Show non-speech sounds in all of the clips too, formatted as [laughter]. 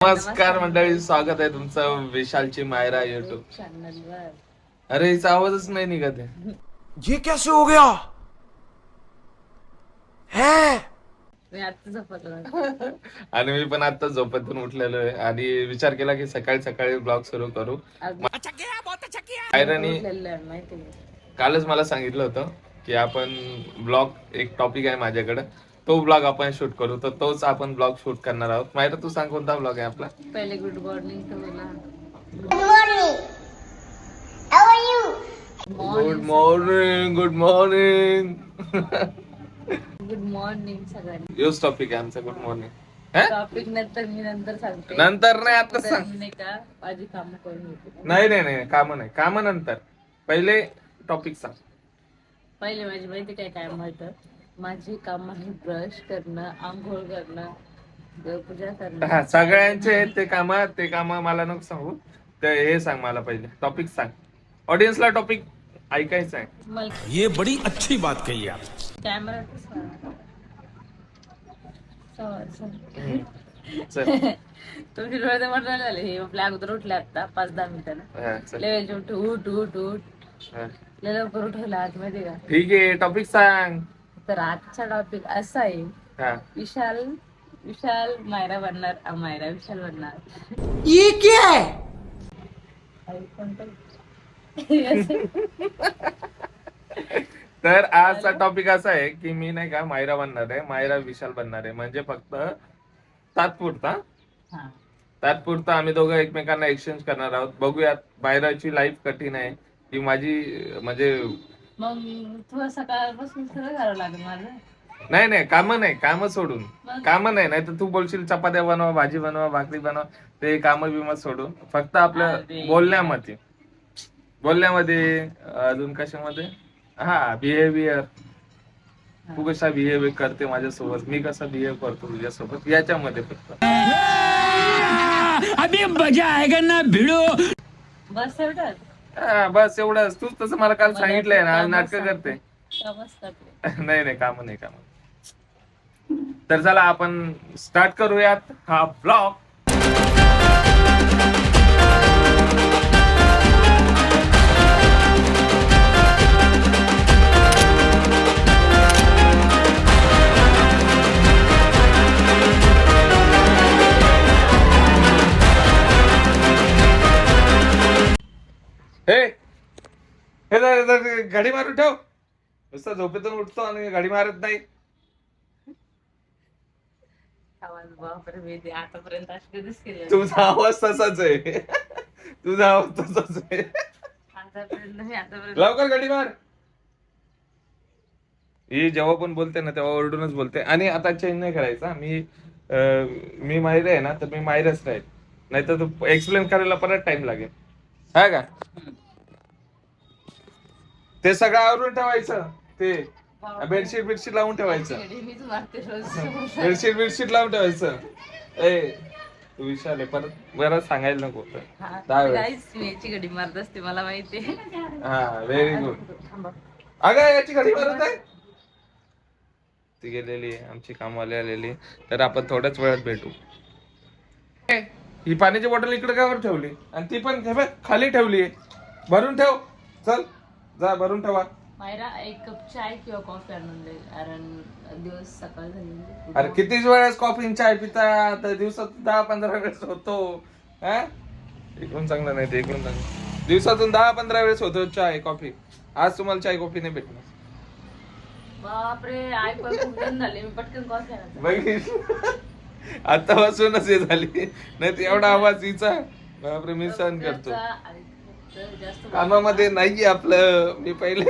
नमस्कार मंडळी स्वागत आहे तुमचं विशालची मायरा युट्यूब चॅनलवर. अरे हिचा आवाजच नाही निघत आहे. ये कैसे हो गया? है? मी आता झोपलो आणि मी पण आता झोपेतून उठलेलो आहे. आणि विचार केला की सकाळी सकाळी ब्लॉग सुरू करू. मायरानी. कालच मला सांगितलं होतं की आपण ब्लॉग एक टॉपिक आहे माझ्याकडे. तो ब्लॉग आपण शूट करू तर तोच आपण ब्लॉग शूट करणार आहोत. मायरा तू सांग कोणता ब्लॉग आहे आपला? पहिले good morning good morning good morning good morning सगळ्यांनी. योच टॉपिक आहे आमचा गुड मॉर्निंग टॉपिक नंतर मी नंतर सांगते. नंतर नाही आता सांग. नाही का माझी कामं करून नाही नाही नाही काम नाही. काम नंतर. पहिले टॉपिक सांग. पहिले माझी माहिती काय काय माहीत? माझी काम आहे ब्रश करणं आंघोळ करणं देवपूजा करणं. हा सगळ्यांचे आहेत ते काम ते काम मला नको सांगू. ते हे सांग मला पहिले टॉपिक सांग. ऑडियन्सला टॉपिक ऐकायचं आहे. मला ये बड़ी अच्छी बात कही आप। कॅमेरा चल. [laughs] तुमची डोळे म्हटलं झाले हे आपल्या अगोदर उठले आता पाच दहा मिनिटानं हा, चल. उठ उठ उठ उठ हा. लय लवकर उठवला आज माहिती का? ठीक आहे टॉपिक सांग. तर आजचा टॉपिक असा आहे. हा. विशाल विशाल मायरा बनणार मायरा विशाल बनणार. ये क्या है आई कोणतं? [laughs] तर आजचा टॉपिक असा आहे की मी नाही का मायरा बनणार आहे मायरा विशाल बनणार आहे. म्हणजे फक्त तात्पुरता. हा. तात्पुरता आम्ही दोघं एकमेकांना एक्सचेंज करणार आहोत. बघूयात मायराची लाईफ कठीण आहे. की माझी म्हणजे मग तुला सकाळपासून सगळं करावं लागेल माझं? नाही नाही काम नाही काम सोडून? काम नाही नाही तर तू बोलशील चपात्या बनवा भाजी बनवा भाकरी बनवा ते काम बिम सोडून. फक्त आपलं अरे. बोलण्यामध्ये. बोलण्यामध्ये अजून कशामध्ये? हा बिहेवियर तू कसा बिहेव करते माझ्यासोबत? मी कसा बिहेव करतो तुझ्यासोबत? याच्यामध्ये फक्त. अभी मजा आएगा ना भिड़ो. बस एवढं हा, बस एवढंच तूच तसं मला काल मला सांगितलंय ना कामं नाटक. करते कामच करते. [laughs] नाही नाही काम नाही काम तर चला आपण स्टार्ट करूयात हा ब्लॉग हे. हे गाडी मारून ठेव. नुसतं झोपेतून उठतो आणि गाडी मारत नाही. तुझा आवाज तसाच आहे. [laughs] तुझा आवाज तसाच आहे. लवकर गाडी मार. ही जेव्हा पण बोलते ना तेव्हा ओरडूनच बोलते. आणि आता चेंज नाही करायचा. मी मी माहिर आहे ना तर मी माहिरच राहील. नाही तर तू एक्सप्लेन करायला परत टाइम लागेल. हा का? ते सगळं आवरून ठेवायचं. ते बेडशीट बेडशीट लावून ठेवायचं. येडी मीच मारते रोज. बेडशीट बेडशीट लावून ठेवायचं. ए तू विशाल आहे परत बरं सांगायला नको होतं. हा, दहा वेळेस. काहीच मी याची गडी मारत असते मला माहिती हा व्हेरी गुड अगं याची घडी मारत आहे? ती गेलेली आहे आमची कामवाली आलेली तर आपण थोड्याच वेळात भेटू. ए, ही पाण्याची बॉटल इकडे कावर ठेवली? आणि ती पण हे बघ, खाली ठेवली भरून ठेव. चल. जा भरून ठेवा. मायरा एक कप चाय किंवा कॉफी आणून दे कारण दिवस सकाळ झाली. अरे कितीच वेळेस कॉफी चाय पिता? तर दिवसात दहा पंधरा वेळेस होतो. हा? इकडून चांगलं नाही ते इकडून चांगलं. दिवसातून दहा पंधरा वेळेस होतो चाय कॉफी आज तुम्हाला चाय कॉफी नाही भेटणार. बापरे आई पण झाले. मी पटकन बघितलं. आतापासूनच हे झाली. नाही एवढा आवाज हिचा. बापरे मी सहन करतो. जास्त कामामध्ये नाहीये आपलं. मी पहिले.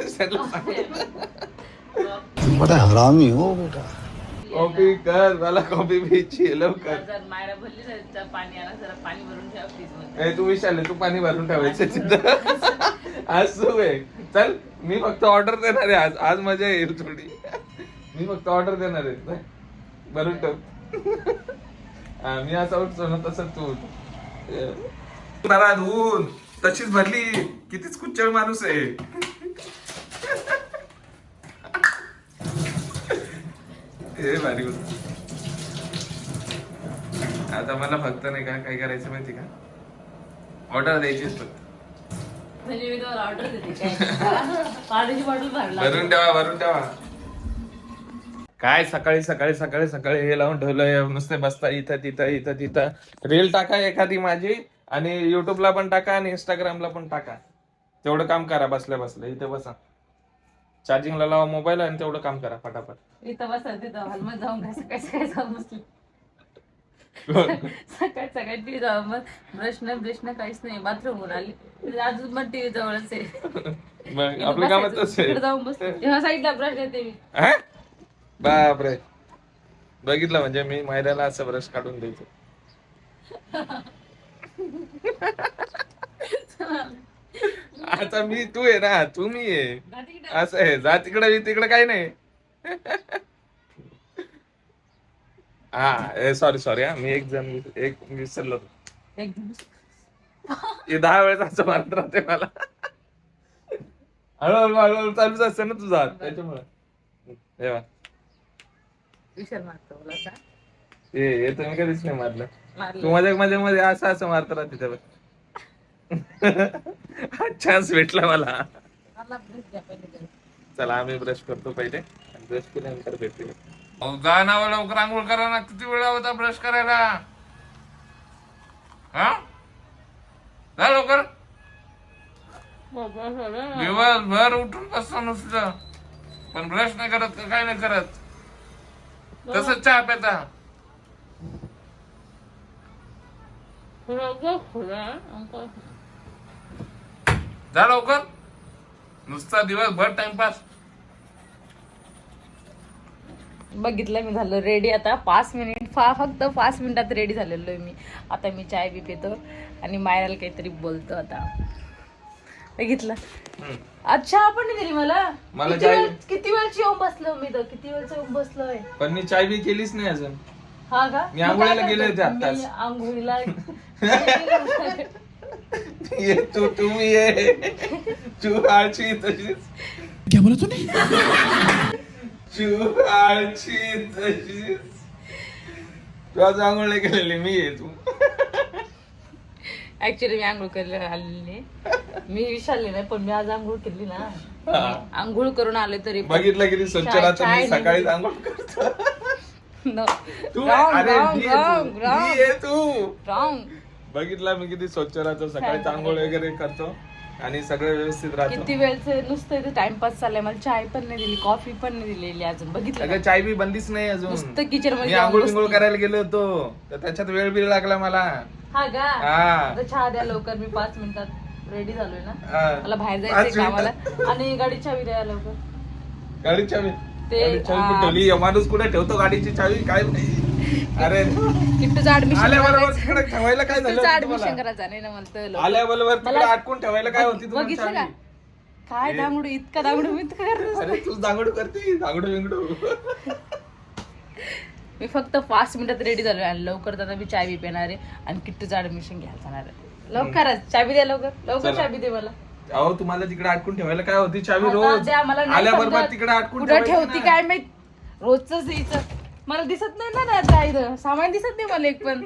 बड़ा हरामी हो बेटा. कॉफी कर मला कॉफी प्यायची आहे, लवकर. जर मायरा भरली पाणी आणा जरा पाणी भरून ठेवा फ्रीजमध्ये. ए, तू विचारले तू पाणी भरून ठेवायचं तिथं. आज तू आहे चल मी फक्त ऑर्डर देणार आहे आज. आज मजा येईल थोडी. मी फक्त ऑर्डर देणार आहे. चल, भरून ठेव. हा, मी असं उठतो ना तसं तू उठ. ऊन तशीच भरली. कितीच कुच्चळ माणूस आहे. [laughs] हे भारी होत. आता मला फक्त नाही का काय करायचं माहिती का? ऑर्डर द्यायचीच फक्त. म्हणजे मी तुम्हाला ऑर्डर देते काय? पाण्याची बॉटल भरला भरून ठेवा भरून ठेवा. काय सकाळी सकाळी सकाळी सकाळी हे लावून ठेवलंय नुसते बसता इथं तिथं इथं तिथं. रील टाका एखादी माझी. आणि युट्यूबला पण टाका आणि इंस्टाग्रामला पण टाका. तेवढं काम करा बसल्या बसल्या. इथे बसा. चार्जिंगला लावा मोबाईल आणि तेवढं काम करा फटाफट. इथं बसा तिथं हॉलमध्ये जाऊन काय सकाळी सकाळी जाऊन बसली. सकाळी सकाळी टीव्ही जाऊन मग प्रश्न प्रश्न काहीच नाही. बाथरूमवर आली. अजून पण टीव्ही जवळच आहे. मग आपलं कामच तसं इकडे आहे जाऊन बसते. ह्या साईडला ब्रश देते मी. हा? बापरे. बघितलं म्हणजे मी मायऱ्याला असं ब्रश काढून द्यायचो. आता मी तू आहे ना तू मी आहे. असं आहे जा तिकडे मी तिकडे काही नाही हा सॉरी सॉरी हा मी एक जण एक विसरलो हे दहा वेळेस असं मारत राहते मला हळूहळू हळूहळू चालूच असते ना तुझा त्याच्यामुळे. विचार मारतो. हे हे मी कधीच नाही मारलं. तू मध्ये मध्ये मध्ये असं असं मारत राहते तेव्हा चान्स भेटला मला. चला आम्ही ब्रश करतो पहिले ब्रश केल्यानंतर भेटते ना लवकर आंघोळ करा ना. किती वेळा होता ब्रश करायला? हा? जा लवकर. दिवसभर उठून बसतो नुसतं. पण ब्रश नाही करत काय नाही करत? तसंच चहा प्याचा सगळं खुलं आहे. अंकल. जा लवकर नुसता दिवसभर टाइमपास बघितलं मी झालं रेडी आता पाच मिनिट फा फक्त पाच मिनिटात रेडी झालेलो आहे मी. आता मी चाय बी पितो आणि मायराला काहीतरी बोलतो आता. बघितलं? अच्छा आपण नाही दिली मला. मला किती चाय- वेळ किती वेळची येऊन बसलो मी तर? किती वेळचं येऊन बसलोय? पण मी चाय बी केलीच नाही अजून. हा का? मी आंघोळीला गेले? होते आत्ताच. मी आंघोळीला ये तू तू ये तू आळची तशीच क्या बोला तूने तू आळची तशीच तू आज आंघोळ नाही केलेली मी ये तू ऍक्च्युली मी आंघोळ करायला आलेली मी विचारले नाही पण मी आज आंघोळ केली ना हा. आंघोळ करून आले तरी बघितलं किती चाय मी नाही सकाळी दिली. आंघोळ करतो. [laughs] तू Wrong, अरे तू. wrong. बघितला मी किती स्वच्छ राहतो सकाळी आंघोळ वगैरे करतो आणि सगळं व्यवस्थित राहतो. किती वेळचं नुसतं इथे टाइमपास चाललाय मला चाय पण नाही दिली कॉफी पण नाही दिलेली अजून बघितलं का? अगं चाय बी बंदीच नाही अजून. नुसतं किचन मी मध्ये आंघोळ बिंघोळ. करायला गेलो होतो तर त्याच्यात वेळ बी लागला मला. हा का? हा. आता चहा द्या लवकर मी पाच मिनिटात रेडी झालोय ना. मला बाहेर पाच जायचंय कामाला. आणि गाडी चावी द्या लवकर. गाडीची चावी. ते, चावी आ, कुठे ठेवली? माणूस कुठे ठेवतो गाडीची चावी? काय नाही अरे किट्टूचं ऍडमिशन आल्याबरोबर तिकडे ठेवायला काय झालं होतं ऍडमिशन तुम्हाला? करायचं नाही ना तर लवकर. आल्याबरोबर तिकडे मला- अटकून ठेवायला काय होती तुम्हाला बघितलं का चावी? काय दांगडू इतका दांगडू मी इतकं करत अरे तू दांगडू करते दांगडू बिंगडू मी फक्त पाच मिनिटात रेडी झालोय आणि लवकर आता मी चावी पिणार आहे आणि किट्टूचं ऍडमिशन घ्यायला जाणार आहे लवकरच चावी द्या लवकर लवकर चला. चावी दे मला अहो तुम्हाला तिकडे अटकून ठेवायला काय होती चावी आता रोज द्या, मला नाही आल्याबरोबर समजत. तिकडे अटकून कुठं ठेवायची ठेवती ना. काय माहीत रोजच यायचं मला दिसत नाही ना आता इथं. सामान दिसत नाही मला एक पण.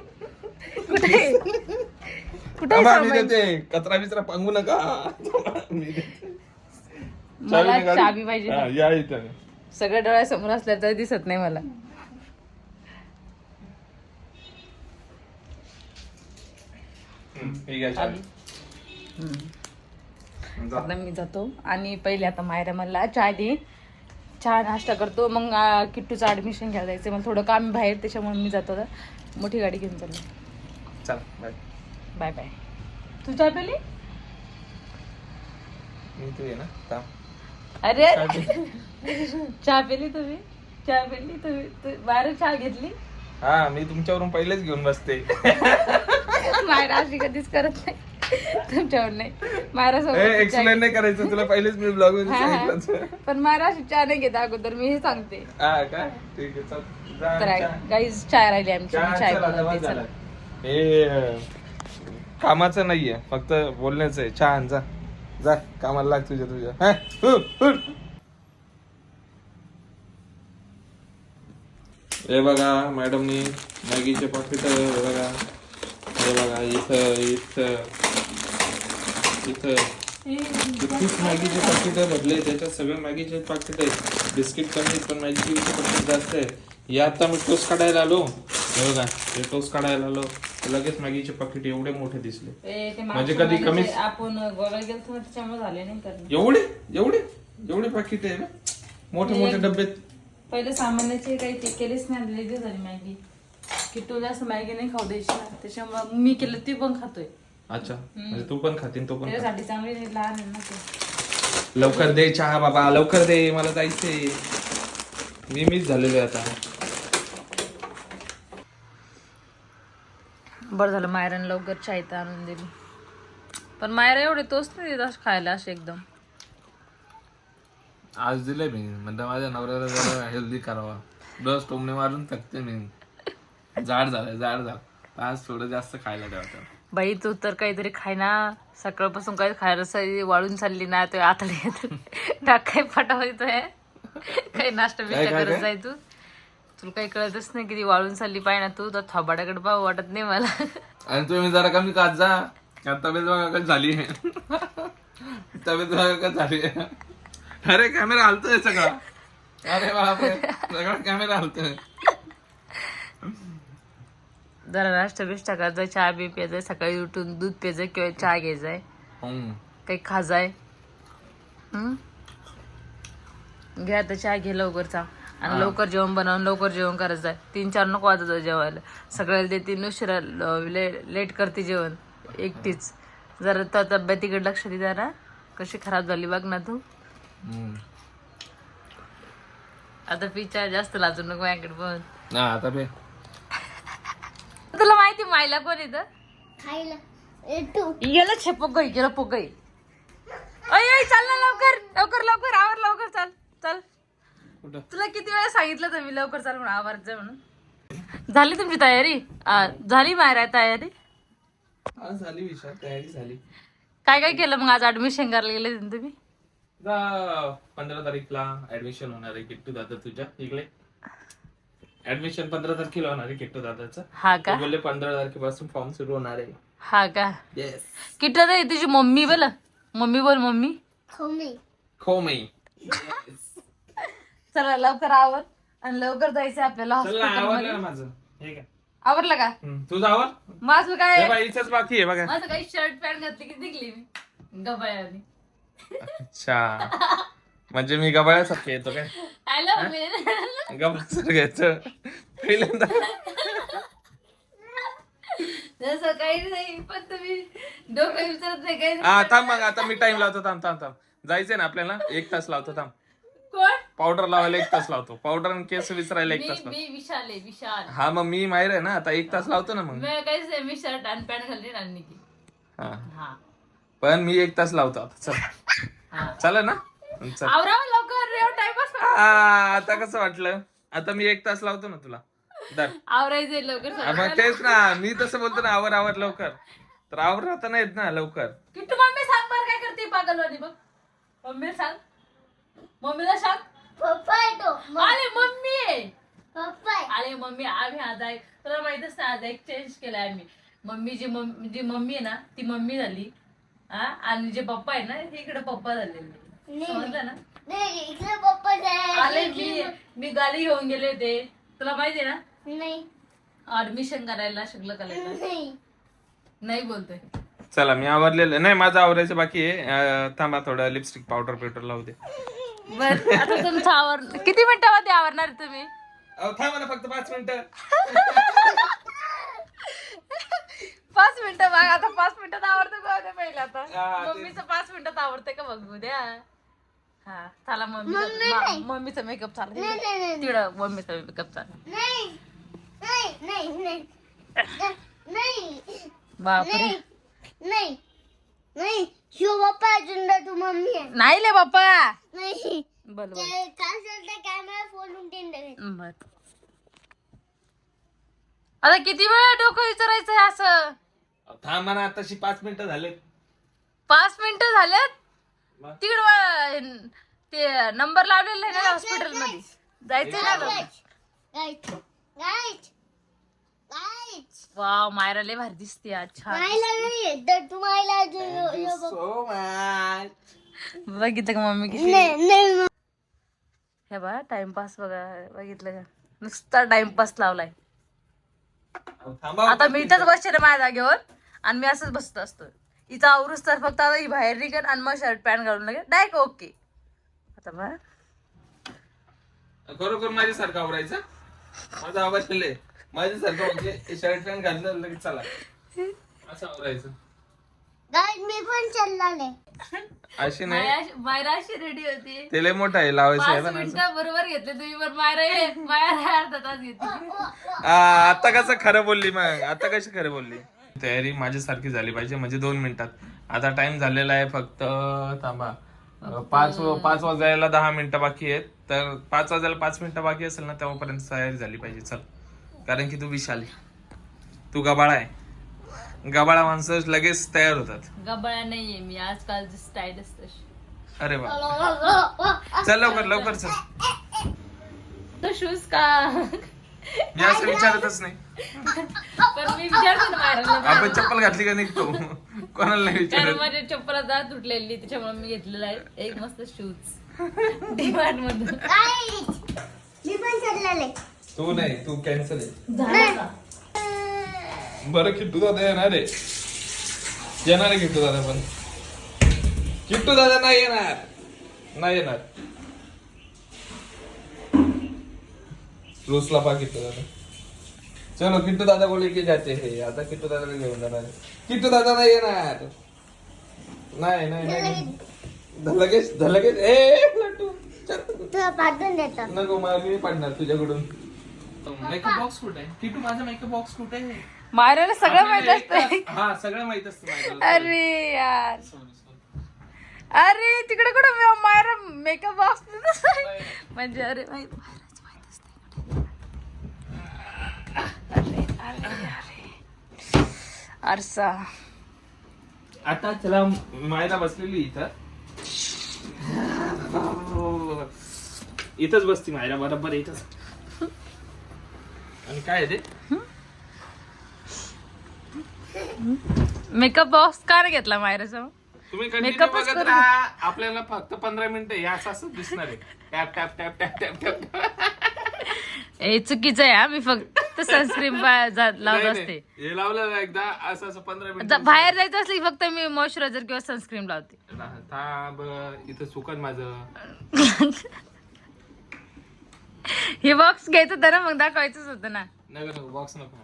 कुठे? कुठे थांबा, मी सामान? देते. कचरा बिचरा पांगू नका. मी देते. मला चावी निघाली? चावी पाहिजे हा. या इथं. सगळ्या डोळ्यासमोर असल्या तरी दिसत नाही मला. हम्म, ठीक आहे चावी. जा. आता मी जातो. आणि पहिले आता मायरा मला चहा दे चहा नाश्ता करतो. मग किट्टूचं ऍडमिशन घ्यायला जायचं मला थोडं काम बाहेर त्याच्यामुळे मी जातो आता. मोठी गाडी घेऊन चालली चला बाय बाय बाय तू चहा पेली? मी तू ये ना. अरे! चहा पेली तुम्ही? चहा पेली तुम्ही? तू- बाहेर चहा घेतली? हा मी तुमच्यावरून पहिलेच घेऊन बसते. [laughs] मायरा अशी कधीच करत नाही. तुमच्यावर नाही. एक्सप्लेन नाही करायचं तुला पहिलेच मी ब्लॉगमध्ये. सांगितलं पण अशी चहा नाही घेत अगोदर मी हे सांगते. तर. गाईज चाय राहिली आमची चाय बनवते. हे कामाचं नाहीये फक्त बोलण्याचं आहे. चहा जा. जा कामाला लाग तुझ्या तुझ्या. हा? बघा मॅडमनी मॅगीचे पाकिट बघा. हे बघा इथं इथं इथं. कितीच मॅगीचे पाकिट भरले त्याच्यात सगळे मॅगीचे पाकिट आहेत. बिस्किट कमी आहेत, पण मॅगीचे पाकिट जास्त आहे हे आता मी टोस्ट काढायला आलो. हे बघा हे टोस्ट काढायला आलो. लगेच मॅगीचे पाकिट एवढे मोठे दिसले. म्हणजे कधी कमीच- आपण गोव्याला गेलो त्याच्यामुळे झाले नाही एवढे? एवढे? एवढे पाकिट आहे ना? मोठे मोठे डबे पहिले सामान्याचे काही केलेच नाही झाली मॅगी. किट्टू जास्त मॅगी नाही खाऊ द्यायची ना. त्याच्यामुळे मी केलं ती पण खातोय. अच्छा. म्हणजे तू पण खातीन तो पण. त्याच्यासाठी चांगली नाही, लहान आहे ना ते. लवकर दे चहा बाबा लवकर दे मला जायचंय. मी मिस झालेलो आहे आता. बरं झालं मायरन लवकर चायता आणून दिली. पण मायरा एवढे तोच नाही देत असं खायला असे एकदम. आज दिले मी. म्हणजे माझ्या नवऱ्याला जरा हेल्दी करावा. दस टोमणे मारून थकते मी. जाड झालं जाड झालं. आज थोडं जास्त खायला द्यावं बाई तू तर काहीतरी खाय ना. सकाळपासून काही खायला वाळून चालली ना तो आतडे टाकाय फटाफट येतोय. काही नाश्ता बिष्टा काय, करत काय? जाय तू? तुला काही कळतच नाही किती वाळून चालली पाहिजे ना तू तर थोबाड्याकडे पाहू वाटत नाही मला. आणि तुम्ही जरा कमी खात जा. कारण तब्येत बघा कशी झाली. तब्येत बघा कशी झाली. अरे कॅमेरा हलतोय सगळा. अरे बापरे सगळा कॅमेरा हलतोय. जरा नाश्ता बिष्टा करायचा चहा बी प्यायचा सकाळी उठून दूध प्यायचं किंवा चहा घ्यायचाय. हम्म. काही खाजाय. हम्म? घे आता चहा घे लवकरचा आणि लवकर जेवण बनवून लवकर जेवण करायचं आहे तीन चार नको वाजत जेवायला. सगळ्याला देते ले- लेट करते जेवण. एकटीच. जरा तर तब्येतीकडे लक्ष दे जरा. कशी खराब झाली बघ ना तू. आता पिच्या जास्त लाजू नको माझ्याकडे पण आता तुला माहिती मायला कोण येतं खायला. ए तू. गेलं पोगई अय अय चाल ना लवकर लवकर लवकर आवर लवकर चाल चल. कुठं? तुला किती वेळा सांगितलं तर मी लवकर चाल म्हणून आवर जा म्हणून. झाली तुमची तयारी? आ, झाली बाहेर तयारी? हा झाली विशाल तयारी झाली. काय काय केलं मग आज? ऍडमिशन करायला गेले तुम्ही? जा पंधरा तारीखला ऍडमिशन होणार आहे किट्टू दादा तुझ्या इकडे. ऍडमिशन पंधरा तारखेला होणार आहे किट्टू दादाचं. हा का? ते बोलले पंधरा तारखेपासून फॉर्म सुरू होणार आहे. हा का? येस किती नाही तुझी मम्मी बोल. मम्मी बोल मम्मी. खमी. खो मी चला लवकर आवर. आणि लवकर जायचं आपल्याला चल ना, आवरलं ना माझं. हे काय आवरलं का? हम्म, तुझं आवर माझं काय? हे बाकी आहे बघा. माझं काही शर्ट पॅन्ट घातली की दिखली मी. गबाळ्याने. अच्छा. म्हणजे मी गबाळ्यासारखे येतो काय? गबाळ्यासारखं घ्यायचं पहिल्यांदा. जसं काही नाही पण तुम्ही डोकं विचारत नाही काही हा थांब मग आता मी टाइम लावतो थांब थांब थांब. जायचंय ना आपल्याला? एक तास लावतो थांब. कोण? पावडर लावायला एक तास लावतो. पावडर आणि केस विसरायला एक मी तास लावतो. मी विशाल आहे विशाल. हा मग मी माहीर आहे ना आता एक तास लावतो ना मग. मी काहीच नाही मी शर्ट आणि पॅन्ट घालली आणि की हा. हा. पण मी एक तास लावतो आता. चल. हा. चालेल ना? आवरावं लवकर रेव टाइमच आ, आता कसं वाटलं? आता मी एक तास लावतो ना तुला. दर आवरायचंय लवकर हा, मग तेच ना मी तसं बोलतो ना आवर आवर लवकर. तर आवर आता नाही येत ना लवकर. किट्टू मम्मी सांग बरं काय करते पागलवाणी बघ. मम्मीला सांग. मम्मीला सांग. पप्पा आहे तो अरे मम्मी आहे. पप्पा आहे. अरे मम्मी आम्ही आज आहे तुला माहितच ना आज एक्सचेंज केलाय आम्ही. Mummy ji mummy ji mummy आहे ना ती मम्मी झाली. हा आणि जे पप्पा आहे ना ते इकडे पप्पा झालेले. समजलं ना? नाही इकडे पप्पा आले आहे मी मी गाडी घेऊन गेले होते. तुला माहिती आहे ना? नाही. ऍडमिशन करायला शिकलं करायला नाही. नाही बोलतोय. चला मी आवरलेलं नाही माझं आवरायचं बाकी आहे. अं, थांबा थोडं लिपस्टिक पावडर पेटर लावू दे. बर आता तुमचं आवर किती मिनिटामध्ये आवरणार तुम्ही? अहो, थांबा ना फक्त पाच मिनिटं. पाच मिनिटं बघ आता पाच मिनिटात आवडतं बघ पहिलं आता? हा, ते- मम्मीचं पाच मिनिटात आवडतंय का बघू द्या. हा चला मम्मी मम्मीचा मेकअप चालू नाही नाही नाही. तिकडं मम्मीचा मेकअप चालू नाही नाही नाही नाही. नाही. बापरे. नाही नाही नाही. शिव पप्पा अजून ना तू मम्मी आहे. नाही ले बाप्पा. नाही. बोल बोल. ते काय चालतं कॅमेरा फोडून टेंडर बर. आता किती वेळ डोकं विचारायचंय असं? थांबा ना आताशी पाच मिनिटं झाले पाच मिनिटं झालेत? मग? तिकडं ते नंबर लावलेला आहे ना हॉस्पिटलमध्ये जायचंय ना वाव मायरा लय भारी दिसते आज छान. सो मच बघितलं का मम्मी किती? नाही नाही हे बघा टाइमपास बघा बघितलं का? नुसता टाइमपास लावलाय. थांबा आता मी इथंच बसते ना माझ्या जागेवर आणि मी असंच बसत असतो. इथं आवरूच तर फक्त आता ही बाहेर निघन आणि मग शर्ट पॅन्ट घालून लगेच. डायरेक्ट ओके आता बघा खरोखर माझ्यासारखं आवरायचं? माझा आवाज लय माझ्यासारखं म्हणजे शर्ट पॅन्ट घातलं लगेच चला. असं आवरायचं. मी पण चाललाले. अशी नाही. मायरा अशी रेडी होती. ते लय मोठं आहे लावायचं आहे पाच पण असं. मिनिटं बरोबर घेतले तुम्ही पण मायरा ये [laughs] मायरा अर्धा तास घेतली. आ, आता कसं खरं बोलली मग? आता कशी खरं बोलली? तयारी माझ्यासारखी झाली पाहिजे म्हणजे दोन मिनिटात. आता टाइम झालेला आहे फक्त थांबा. पाच पाच वाजायला दहा मिनिटं बाकी आहेत. तर पाच वाजायला पाच मिनिटं बाकी असेल ना तेव्हापर्यंत तयारी झाली पाहिजे. चल. कारण की तू विशाली तू गबाळा आहे. गबाळा माणसं लगेच तयार होतात. गबाळा नाहीये मी तशी. अरे वा चल लवकर लवकर चल. तो शूज का मी असं विचारतच नाही. पण मी विचारते ना आपण चप्पल घातली का निघतो कोणाला नाही कारण विचारत. माझ्या चप्पल आता तुटलेली त्याच्यामुळे मी घेतलेला आहे. एक मस्त शूज डिमांड मधून. मी पण चाललाले तू नाही तू कॅन्सल आहे. झालं का? बरं किट्टू दादा येणार आहे. येणार आहे किट्टू दादा पण. किट्टू दादा नाही येणार. नाही येणार. रुसला पा किट्टू दादा. चलो किट्टू दादा बोले की जाते हे. आता किट्टू दादाला घेऊन जाणार. किट्टू दादा नाही येणार. नाही नाही नाही. धलगेच धलगेच ए लट्टू चल. तुला पाठवून देतो. नको मला मी पडणार तुझ्याकडून. मेकअप बॉक्स कुठे आहे? किटू माझा मेकअप बॉक्स कुठे आहे? मायराला सगळं माहीत असतं. हा सगळं माहीत असतं. अरे यार. Sorry, sorry. अरे तिकडे कुठं? मायरा मेकअप बॉक्स म्हणजे अरे माहीत अरे अरे अरे. आरसा. आता त्याला मायला बसलेली इथं. इथंच बसती मायला बरोबर इथंच. आणि काय आहे ते? मेकअप बॉक्स का नाही घेतला मायराचा तुम्ही कंटिन्यू Makeup च बघत करू. राहा. आपल्याला फक्त पंधरा मिनिटं हे असं असं दिसणार आहे. Tap tap tap tap tap tap. ए चुकीचं आहे मी फक्त सनस्क्रीन लावत नाही, असते. नाही. हे लावलं ना एकदा असं असं पंधरा जा- मिनिटं बाहेर जायचं असलं की फक्त मी मॉइश्चरायझर किंवा सनस्क्रीन लावते. थांब इथं चुकन माझं. हे बॉक्स घ्यायचं होतं ना मग दाखवायचंच होतं ना. नको बॉक्स नको.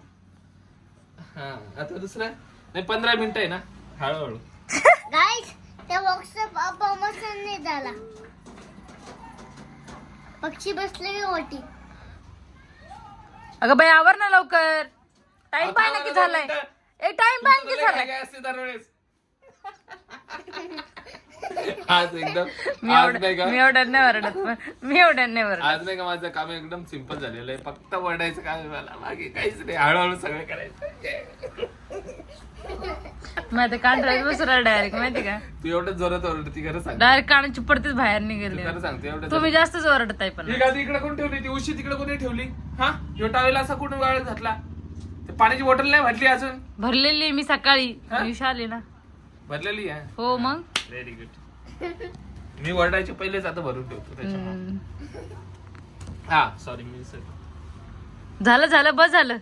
हा आता दुसरं? नाही पंधरा मिनिटं आहे ना. हळूहळू. त्या बॉक्सचा प्रमोशन नाही झाला. पक्षी बसले ओटी. अगं बाई आवर ना लवकर. टाइम आता पाहिला की झालाय. ए टाइम पाहिला की झालाय. काय असते दरवेळेस? [laughs] आज एकदम मी आज एवढं नाही का? मी एवढं नाही ओरडत. पण मी नाही ओरडत. आज नाही का माझं काम एकदम सिंपल झालेलं आहे. फक्त वडायचं काम आहे मला. बाकी काहीच नाही. हळूहळू सगळं करायचं. मी आता कांठळ्यात बसू डायरेक्ट माहिती का? तू एवढं जोरात ओरडती खरं सांग. डायरेक्ट कानाची पडतेच बाहेर निघाली. खरं सांगते एवढं तुम्ही जास्तच ओरडताय पण. ही गादी इकडे कोण ठेवली? ती उशी तिकडे कोणी ठेवली? हा? टावेल असा कुठून वाळत घातला? ते पाण्याची बॉटल नाही भरली अजून? भरलेली आहे मी सकाळी. हा? दिवशी आली ना. भरलेली आहे? हो मग? व्हेरी गुड मी वरडायचे पहिलेच आता भरून ठेवतो त्याच्यामुळे. हम्म. हा सॉरी मी झालं झालं बस झालं.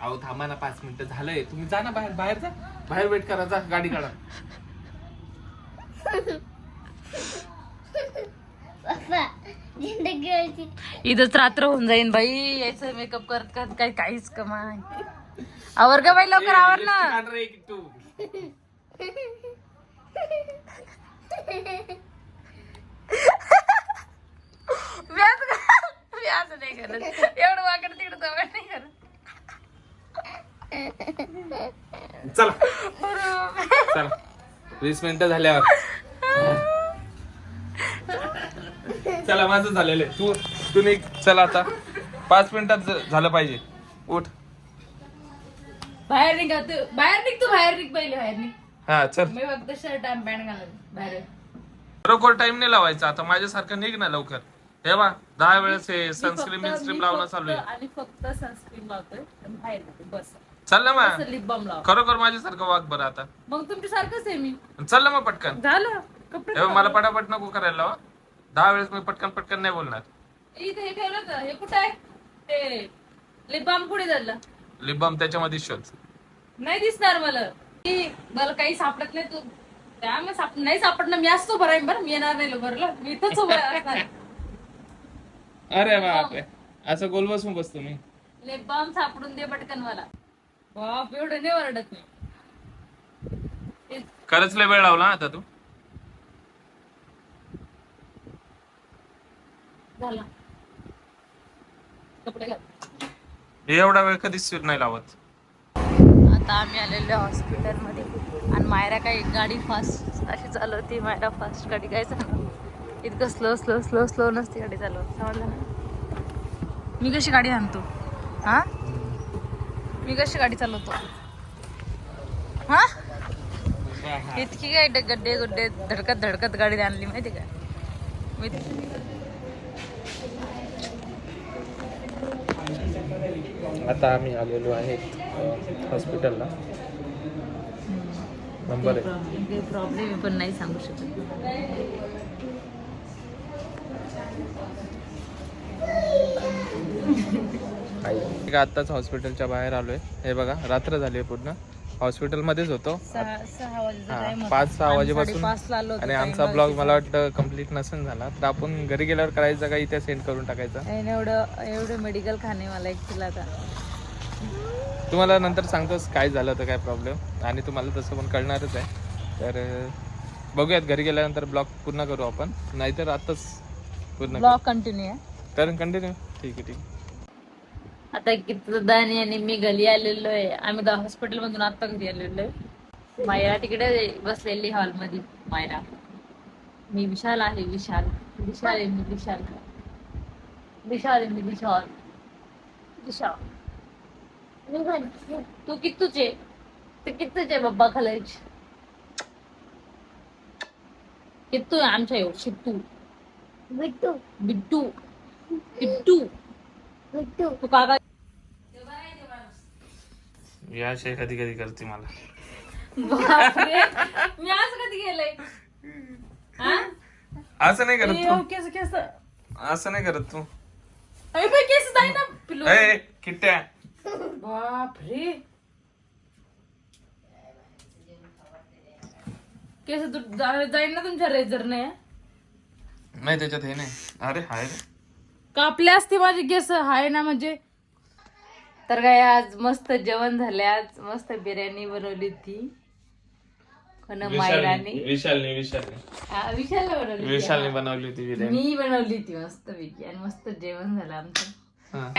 अहो थांबा ना पाच मिनिटं झालंय. तुम्ही जा ना बाहेर बाहेर जा. बाहेर वेट करा जा गाडी काढा. इथंच रात्र होऊन जाईन बाई. यायचं मेकअप करत करत काही काहीच कमाय आवर का बाई लवकर आवर ना. असं मी असं नाही करत. एवढं वाकड तिकडं जवळ नाही करत. चला. चला. वीस मिनिटं झाल्यावर. चला माझं झालेलं आहे. तू तू निघ. चला आता. पाच मिनिटात झालं पाहिजे. उठ. बाहेर निघा तू. बाहेर निघ तू बाहेर निघ पहिले बाहेर निघ. हा चल. मी फक्त शर्ट आणि पॅन्ट घालत बाहेर. बरोबर टाइम नाही लावायचा. आता माझ्यासारखं निघ ना लवकर. हे बा दहा वेळेस हे सनस्क्रीन फक्त- बिनस्क्रीन मी लावणं चालू आहे. आणि फक्त सनस्क्रीन लावतोय बाहेर बस. चल ना मग. लिप बाम लाव. खरोखर माझ्यासारखं वाग बरं आता. मग तुमच्या सारखंच आहे मी. चल ना मग पटकन. झालं. कपडे मला पटापट नको करायला लावा. दहा वेळेस मी पटकन पटकन नाही बोलणार. इथे हे ठेवलं होतं हे कुठं आहे? ते लिप बाम कुठे झालं लिप बाम त्याच्यामध्ये शोध. नाही दिसणार मला. की मला काही सापडत नाही तू. त्यामुळे साप नाही सापडणार मी असतो बरं बरं. मी येणार नाही बरं मी इथंच उभं असणार. अरे बापरे. असं गोल बसून बसतो मी. लिप बाम सापडून दे पटकन मला. बाप एवढं नाही ओरडत मी. ते- खरंच लय वेळ लावला ना आता तू? झाला. कपडे घाल. एवढा वेळ कधीच नाही लावत. आता आम्ही आलेलो हॉस्पिटलमध्ये. आणि मायरा काही गाडी फास्ट अशी चालवते मायरा फास्ट गाडी काय चालव इतकं स्लो स्लो स्लो स्लो नसते गाडी चालवत. समजलं ना? मी कशी गाडी आणतो? हा? मी कशी गाडी चालवतो? हा? इतकी काय गड्डे गुड्डे धडकत धडकत गाडी आणली माहिती का? मी आता आम्ही आलेलो आहे हॉस्पिटलला नंबर आहे. प्रॉब्लेम पण नाही सांगू शकत. आहे आत्ताच हॉस्पिटलच्या बाहेर आलोय. हे बघा रात्र झाली आहे पूर्ण. हॉस्पिटलमध्येच होतो. हा. पाच सहा वाजेपासून आणि आमचा ब्लॉग. मला वाटतं कंप्लीट नसेल झाला. तर आपण घरी गेल्यावर करायचं का? इथे सेंड करून टाकायचा? एवढं एवढं मेडिकल खाणे मला आता. तुम्हाला नंतर सांगतोस काय झालं होतं काय प्रॉब्लेम आणि तुम्हाला तसं पण कळणारच आहे. तर अं, बघूयात घरी गेल्यानंतर ब्लॉग पूर्ण करू आपण. नाहीतर आताच पूर्ण ब्लॉग कंटिन्यू आहे. करू. तर कंटिन्यू ठीक आहे ठीक आहे. आता किती आणि मी घरी आलेलो आहे. आम्ही हॉस्पिटल मधून आता घरी आलेलो आहे. मायरा तिकडे बसलेली हॉलमध्ये. मायरा मी विशाल आहे विशाल. विशाल आहे मी विशाल. विशाल आहे मी विशाल. विशाल. तू कितूचे ते कितूचे बाप्पा खालायचे कित्तू आहे आमच्या येऊ शिट्टू. बिट्टू. बिट्टू. किट्टू बिट्टू. तू काका या कधी कधी करते मला. बापरे. मी आज कधी गेलंय हा? असं नाही करत ए, केस केस. तू असं नाही करत तू. अरे बाई, केस जाई ना. पिलू ए किट्ट्या. बापरे. केस तू जा- जाईन ना तुमच्या रेझर ने नाही त्याच्यात हे नाही. अरे हाय रे. कापले असते माझे केस. हाय ना म्हणजे. तर काय आज मस्त जेवण झाले आज मस्त बिर्याणी बनवली ती कोण मायराने? विशालने हा, बनवली ती. विशालने बनवली होती बिर्याणी. मी बनवली ती मस्त पैकी आणि मस्त जेवण झालं आमचं. हा.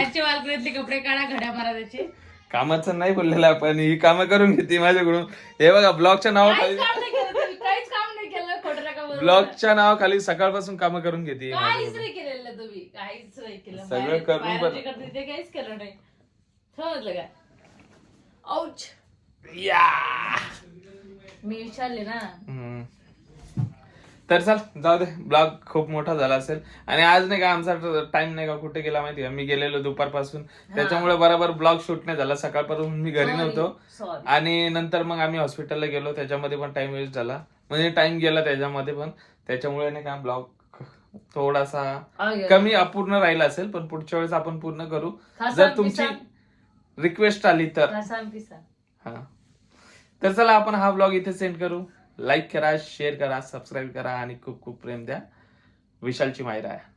कपडे काढा घड्या मारा त्याचे. कामाचं नाही बोललेलं आपण ही कामं करून घेते माझ्याकडून. हे बघा ब्लॉगच्या नावाखाली काहीच काम नाही केलं तुम्ही, काहीच काम नाही केलं खोटं नका बोलू. ब्लॉगच्या नावाखाली सकाळपासून कामं करून घेते काहीच नाही केलेलं तुम्ही काहीच नाही केलं. सगळं बाहेर- करून बाहेर पण- जे करते ते काहीच केलं नाही. समजलं का? औच मी विचारले ना. हम्म. तर चल जाऊ दे. ब्लॉग खूप मोठा झाला असेल. आणि आज नाही का आमचा टाइम नाही का कुठे गेला माहिती का? मी गेलेलो दुपारपासून. त्याच्यामुळे बरोबर ब्लॉग शूट नाही झाला. सकाळपासून मी घरी नव्हतो. सॉरी आणि नंतर मग आम्ही हॉस्पिटलला गेलो. त्याच्यामध्ये पण टाइम वेस्ट झाला. म्हणजे टाइम गेला त्याच्यामध्ये पण. त्याच्यामुळे नाही का ब्लॉग थोडासा कमी अपूर्ण राहिला असेल पण पुढच्या वेळेस आपण पूर्ण करू. जर तुमची रिक्वेस्ट आली तर. हा तर चला आपण हा ब्लॉग इथे सेंड करू. लाईक करा शेअर करा सबस्क्राईब करा आणि खूप खूप प्रेम द्या. विशालची मायरा आहे.